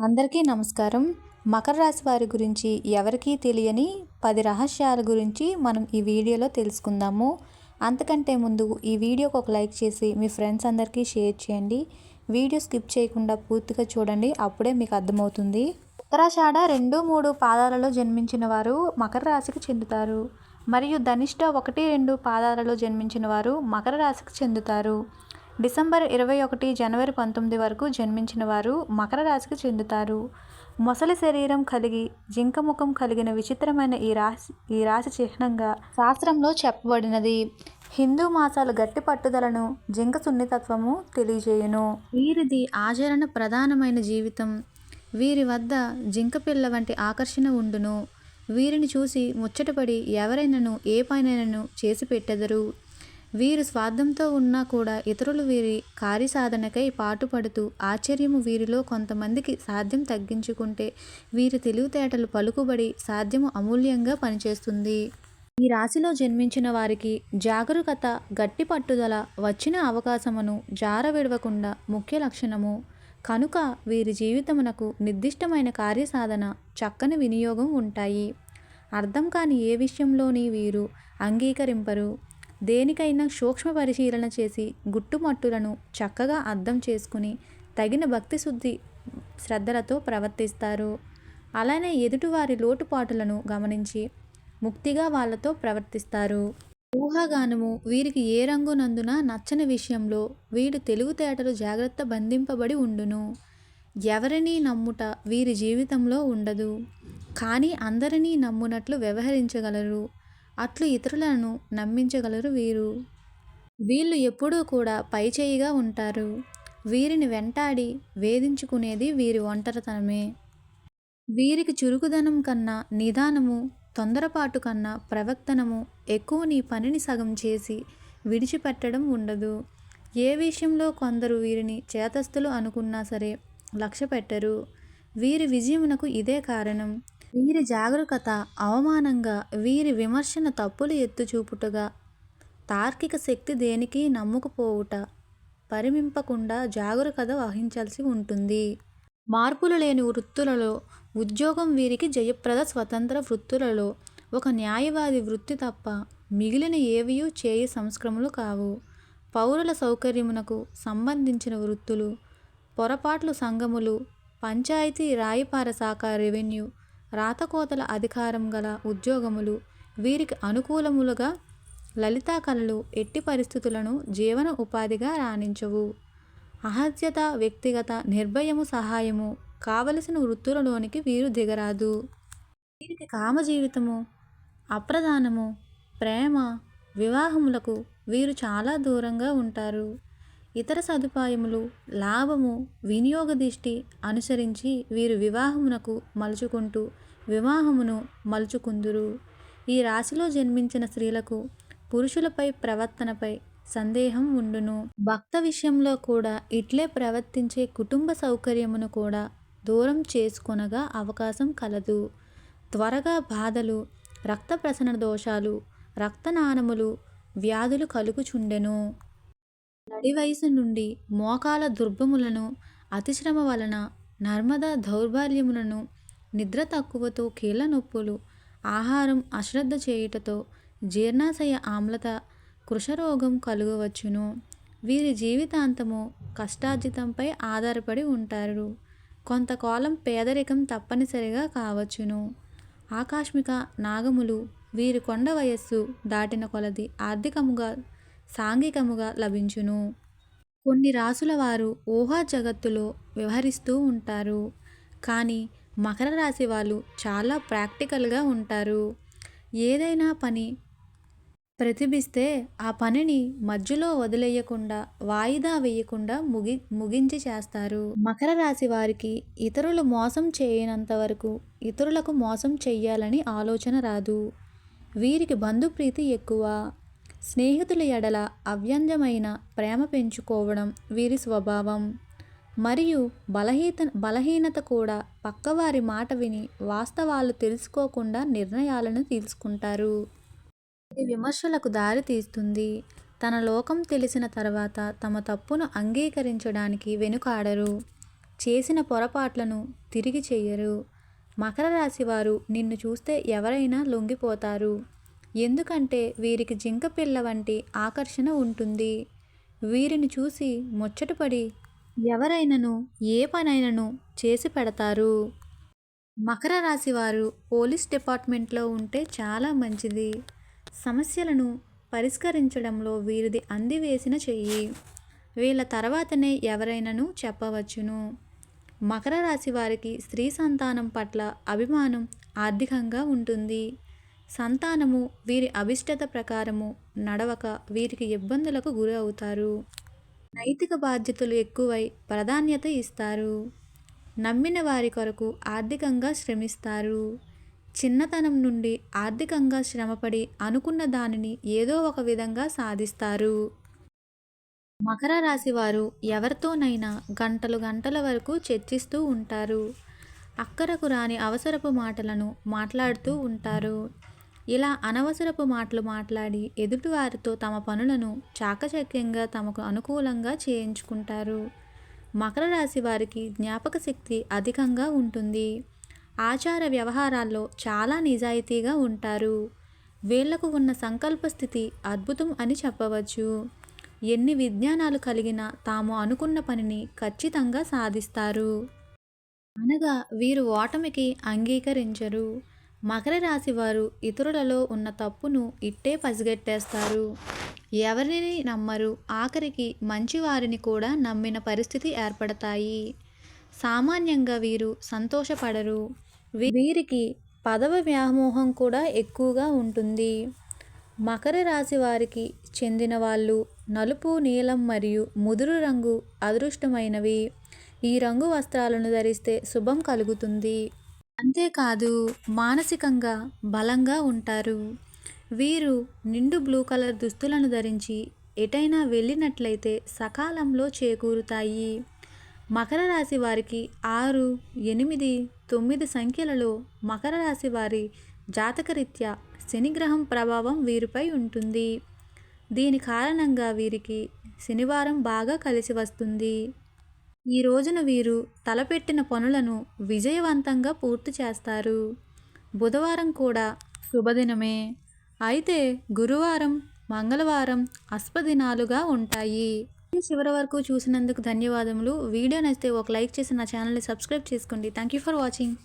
అందరికీ నమస్కారం. మకర రాశి వారి గురించి ఎవరికీ తెలియని పది రహస్యాల గురించి మనం ఈ వీడియోలో తెలుసుకుందాము. అంతకంటే ముందు ఈ వీడియోకి ఒక లైక్ చేసి మీ ఫ్రెండ్స్ అందరికీ షేర్ చేయండి. వీడియో స్కిప్ చేయకుండా పూర్తిగా చూడండి అప్పుడే మీకు అర్థమవుతుంది. ఉత్తరాషాఢ రెండు మూడు పాదాలలో జన్మించిన వారు మకర రాశికి చెందుతారు. మరియు ధనిష్ట ఒకటి రెండు పాదాలలో జన్మించిన వారు మకర రాశికి చెందుతారు. డిసెంబర్ ఇరవై ఒకటి జనవరి పంతొమ్మిది వరకు జన్మించిన వారు మకర రాశికి చెందుతారు. మొసలి శరీరం కలిగి జింక ముఖం కలిగిన విచిత్రమైన ఈ రాశి ఈ రాశి చిహ్నంగా శాస్త్రంలో చెప్పబడినది. హిందూ మాసాల గట్టి పట్టుదలను జింక సున్నితత్వము తెలియజేయును. వీరిది ఆచరణ ప్రధానమైన జీవితం. వీరి వద్ద జింక పిల్ల వంటి ఆకర్షణ ఉండును. వీరిని చూసి ముచ్చటపడి ఎవరైనాను ఏ పనైనను చేసి పెట్టెదరు వీరు స్వార్థంతో ఉన్నా కూడా ఇతరులు వీరి కార్యసాధనకై పాటుపడుతూ ఆశ్చర్యము వీరిలో కొంతమందికి సాధ్యం తగ్గించుకుంటే వీరి తెలివితేటలు పలుకుబడి సాధ్యము అమూల్యంగా పనిచేస్తుంది. ఈ రాశిలో జన్మించిన వారికి జాగరూకత గట్టి పట్టుదల వచ్చిన అవకాశమును జార విడవకుండా ముఖ్య లక్షణము. కనుక వీరి జీవితమునకు నిర్దిష్టమైన కార్యసాధన చక్కని వినియోగం ఉంటాయి. అర్థం కాని ఏ విషయంలోని వీరు అంగీకరింపరు. దేనికైనా సూక్ష్మ పరిశీలన చేసి గుట్టుమట్టులను చక్కగా అర్థం చేసుకుని తగిన భక్తి శుద్ధి శ్రద్ధలతో ప్రవర్తిస్తారు. అలానే ఎదుటివారి లోటుపాటులను గమనించి ముక్తిగా వాళ్ళతో ప్రవర్తిస్తారు. ఊహాగానము వీరికి ఏ రంగునందున నచ్చని విషయంలో వీడు తెలుగుతేటలు జాగ్రత్త బంధింపబడి ఉండును. ఎవరినీ నమ్ముట వీరి జీవితంలో ఉండదు. కానీ అందరినీ నమ్మునట్లు వ్యవహరించగలరు. అట్లు ఇతరులను నమ్మించగలరు వీరు. వీళ్ళు ఎప్పుడూ కూడా పైచేయిగా ఉంటారు. వీరిని వెంటాడి వేధించుకునేది వీరి ఒంటరితనమే. వీరికి చురుకుదనం కన్నా నిదానము తొందరపాటు కన్నా ప్రవర్తనము ఎక్కువ నీ పనిని సగం చేసి విడిచిపెట్టడం ఉండదు. ఏ విషయంలో కొందరు వీరిని చేతస్థులు అనుకున్నా సరే లక్ష్య పెట్టరు వీరి విజయమునకు ఇదే కారణం. వీరి జాగరూకత అవమానంగా వీరి విమర్శన తప్పులు ఎత్తుచూపుటగా తార్కిక శక్తి దేనికి నమ్ముకుపోవుట పరిమింపకుండా జాగరూకత వహించాల్సి ఉంటుంది. మార్పులు లేని వృత్తులలో ఉద్యోగం వీరికి జయప్రద స్వతంత్ర వృత్తులలో ఒక న్యాయవాది వృత్తి తప్ప మిగిలిన ఏవియూ చేయి సంస్క్రములు కావు. పౌరుల సౌకర్యమునకు సంబంధించిన వృత్తులు పొరపాట్లు సంఘములు పంచాయతీ రాయపార శాఖ రెవెన్యూ రాతకోతల అధికారం గల ఉద్యోగములు వీరికి అనుకూలములుగా లలితా కళలు ఎట్టి పరిస్థితులను జీవన ఉపాధిగా రాణించవు. అహత్యత వ్యక్తిగత నిర్భయము సహాయము కావలసిన వృత్తులలోనికి వీరు దిగరాదు. వీరికి కామ జీవితము అప్రధానము ప్రేమ వివాహములకు వీరు చాలా దూరంగా ఉంటారు. ఇతర సదుపాయములు లాభము వినియోగ దిష్టి అనుసరించి వీరు వివాహమునకు మలుచుకుంటూ వివాహమును మలుచుకుందురు. ఈ రాశిలో జన్మించిన స్త్రీలకు పురుషులపై ప్రవర్తనపై సందేహం ఉండును. భక్త విషయంలో కూడా ఇట్లే ప్రవర్తించే కుటుంబ సౌకర్యమును కూడా దూరం చేసుకొనగా అవకాశం కలదు. త్వరగా బాధలు రక్త ప్రసరణ దోషాలు రక్తనానములు వ్యాధులు కలుగుచుండెను. నడి వయసు నుండి మోకాల దుర్భములను అతిశ్రమ వలన నర్మద దౌర్బల్యములను నిద్ర తక్కువతో కీళ్ళ నొప్పులు ఆహారం అశ్రద్ధ చేయుటతో జీర్ణాశయ ఆమ్లత కృషరోగం కలుగవచ్చును. వీరి జీవితాంతము కష్టార్జితంపై ఆధారపడి ఉంటారు. కొంతకాలం పేదరికం తప్పనిసరిగా కావచ్చును. ఆకస్మిక నాగములు వీరి కొండ వయస్సు దాటిన కొలది ఆర్థికముగా సాంఘికముగా లభించును. కొన్ని రాసుల వారు ఊహా జగత్తులో వ్యవహరిస్తూ ఉంటారు. కానీ మకర రాశి వాళ్ళు చాలా ప్రాక్టికల్గా ఉంటారు. ఏదైనా పని ప్రతిభిస్తే ఆ పనిని మధ్యలో వదిలేయకుండా వాయిదా వేయకుండా ముగి ముగించి చేస్తారు. మకర రాశి వారికి ఇతరులు మోసం చేయనంత వరకు ఇతరులకు మోసం చెయ్యాలని ఆలోచన రాదు. వీరికి బంధుప్రీతి ఎక్కువ. స్నేహితుల ఎడల అవ్యంజమైన ప్రేమ పెంచుకోవడం వీరి స్వభావం. మరియు బలహీత బలహీనత కూడా పక్కవారి మాట విని వాస్తవాలు తెలుసుకోకుండా నిర్ణయాలను తీసుకుంటారు. ఇది విమర్శలకు దారి తీస్తుంది. తన లోకం తెలిసిన తర్వాత తమ తప్పును అంగీకరించడానికి వెనుకాడరు. చేసిన పొరపాట్లను తిరిగి చెయ్యరు మకర రాశి వారు నిన్ను చూస్తే ఎవరైనా లొంగిపోతారు. ఎందుకంటే వీరికి జింక పిల్ల వంటి ఆకర్షణ ఉంటుంది. వీరిని చూసి ముచ్చటపడి ఎవరైనను ఏ పనైనను చేసి పెడతారు? మకర రాశి వారు పోలీస్ డిపార్ట్మెంట్లో ఉంటే చాలా మంచిది. సమస్యలను పరిష్కరించడంలో వీరిది అందివేసిన చెయ్యి. వీళ్ళ తర్వాతనే ఎవరైనాను చెప్పవచ్చును. మకర రాశి వారికి స్త్రీ సంతానం పట్ల అభిమానం ఆర్థికంగా ఉంటుంది. సంతానము వీరి అభిష్టత ప్రకారము నడవక వీరికి ఇబ్బందులకు గురి అవుతారు నైతిక బాధ్యతలు ఎక్కువై ప్రాధాన్యత ఇస్తారు. నమ్మిన వారి కొరకు ఆర్థికంగా శ్రమిస్తారు. చిన్నతనం నుండి ఆర్థికంగా శ్రమపడి అనుకున్న దానిని ఏదో ఒక విధంగా సాధిస్తారు. మకర రాశి వారు ఎవరితోనైనా గంటలు గంటల వరకు చర్చిస్తూ ఉంటారు. అక్కరకు రాని అవసరపు మాటలను మాట్లాడుతూ ఉంటారు. ఇలా అనవసరపు మాటలు మాట్లాడి ఎదుటివారితో తమ పనులను చాకచక్యంగా తమకు అనుకూలంగా చేయించుకుంటారు. మకర రాశి వారికి జ్ఞాపక శక్తి అధికంగా ఉంటుంది. ఆచార వ్యవహారాల్లో చాలా నిజాయితీగా ఉంటారు. వీళ్ళకు ఉన్న సంకల్ప స్థితి అద్భుతం అని చెప్పవచ్చు. ఎన్ని విజ్ఞానాలు కలిగినా తాము అనుకున్న పనిని ఖచ్చితంగా సాధిస్తారు. అనగా వీరు ఓటమికి అంగీకరించరు. మకర రాశి వారు ఇతరులలో ఉన్న తప్పును ఇట్టే పసిగట్టేస్తారు. ఎవరిని నమ్మరు ఆఖరికి మంచివారిని కూడా నమ్మిన పరిస్థితి ఏర్పడతాయి. సామాన్యంగా వీరు సంతోషపడరు. వీరికి పదవ వ్యామోహం కూడా ఎక్కువగా ఉంటుంది. మకర రాశి వారికి చెందిన వాళ్ళు నలుపు నీలం మరియు ముదురు రంగు అదృష్టమైనవి. ఈ రంగు వస్త్రాలను ధరిస్తే శుభం కలుగుతుంది. అంతేకాదు మానసికంగా బలంగా ఉంటారు. వీరు నిండు బ్లూ కలర్ దుస్తులను ధరించి ఎటైనా వెళ్ళినట్లయితే సకాలంలో చేకూరుతాయి. మకర రాశి వారికి ఆరు ఎనిమిది తొమ్మిది సంఖ్యలలో మకర రాశి వారి జాతకరీత్యా శనిగ్రహం ప్రభావం వీరిపై ఉంటుంది. దీని కారణంగా వీరికి శనివారం బాగా కలిసి వస్తుంది. ఈ రోజున వీరు తలపెట్టిన పనులను విజయవంతంగా పూర్తి చేస్తారు. బుధవారం కూడా శుభదినమే. అయితే గురువారం మంగళవారం అస్పదినాలుగా ఉంటాయి. చివరి వరకు చూసినందుకు ధన్యవాదములు. వీడియో నచ్చితే ఒక లైక్ చేసి నా ఛానల్ని సబ్స్క్రైబ్ చేసుకోండి. Thank you for watching.